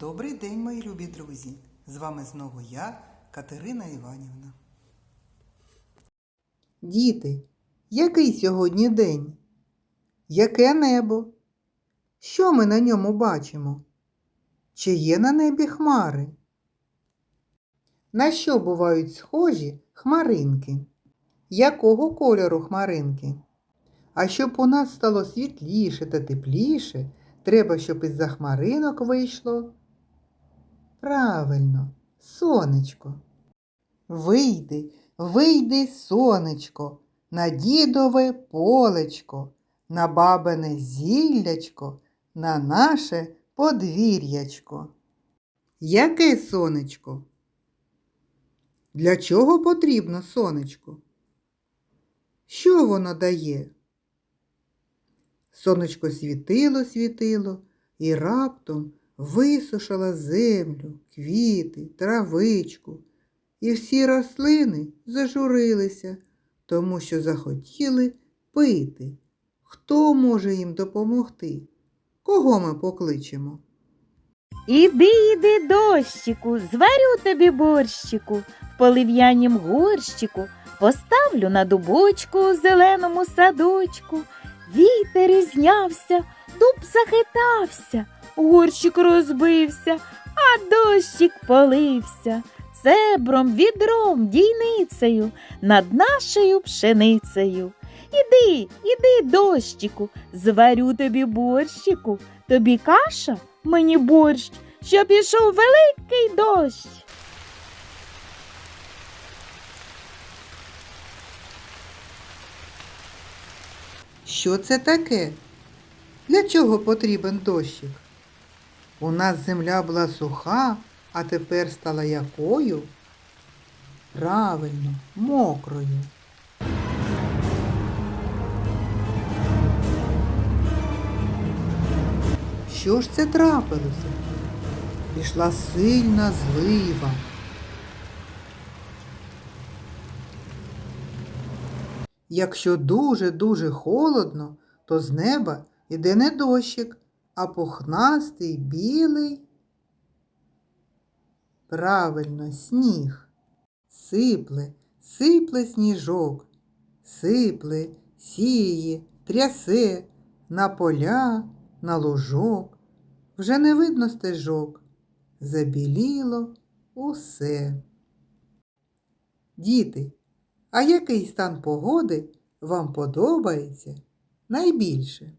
Добрий день, мої любі друзі! З вами знову я, Катерина Іванівна. Діти, який сьогодні день? Яке небо? Що ми на ньому бачимо? Чи є на небі хмари? На що бувають схожі хмаринки? Якого кольору хмаринки? А щоб у нас стало світліше та тепліше, треба, щоб із-за хмаринок вийшло. Правильно, сонечко. Вийди, вийди, сонечко, на дідове полечко, на бабине зіллячко, на наше подвір'ячко. Яке сонечко? Для чого потрібно сонечко? Що воно дає? Сонечко світило, світило і раптом висушило землю, квіти, травичку, і всі рослини зажурилися, тому що захотіли пити. Хто може їм допомогти? Кого ми покличемо? Іди, іди, дощику, зварю тобі борщику, в полив'янім горщику, поставлю на дубочку у зеленому садочку. Вітер ізнявся, дуб захитався, горщик розбився, а дощик полився. Цебром, відром, дійницею над нашою пшеницею. Іди, іди, дощику, зварю тобі борщику, тобі каша, мені борщ, що пішов великий дощ. Що це таке? Для чого потрібен дощик? У нас земля була суха, а тепер стала якою? Правильно, мокрою. Що ж це трапилося? Пішла сильна злива. Якщо дуже-дуже холодно, то з неба іде не дощик, а пухнастий білий. Правильно, сніг. Сипле, сипле сніжок, сипле, сіє, трясе на поля, на лужок. Вже не видно стежок. Забіліло усе. Діти, а який стан погоди вам подобається найбільше?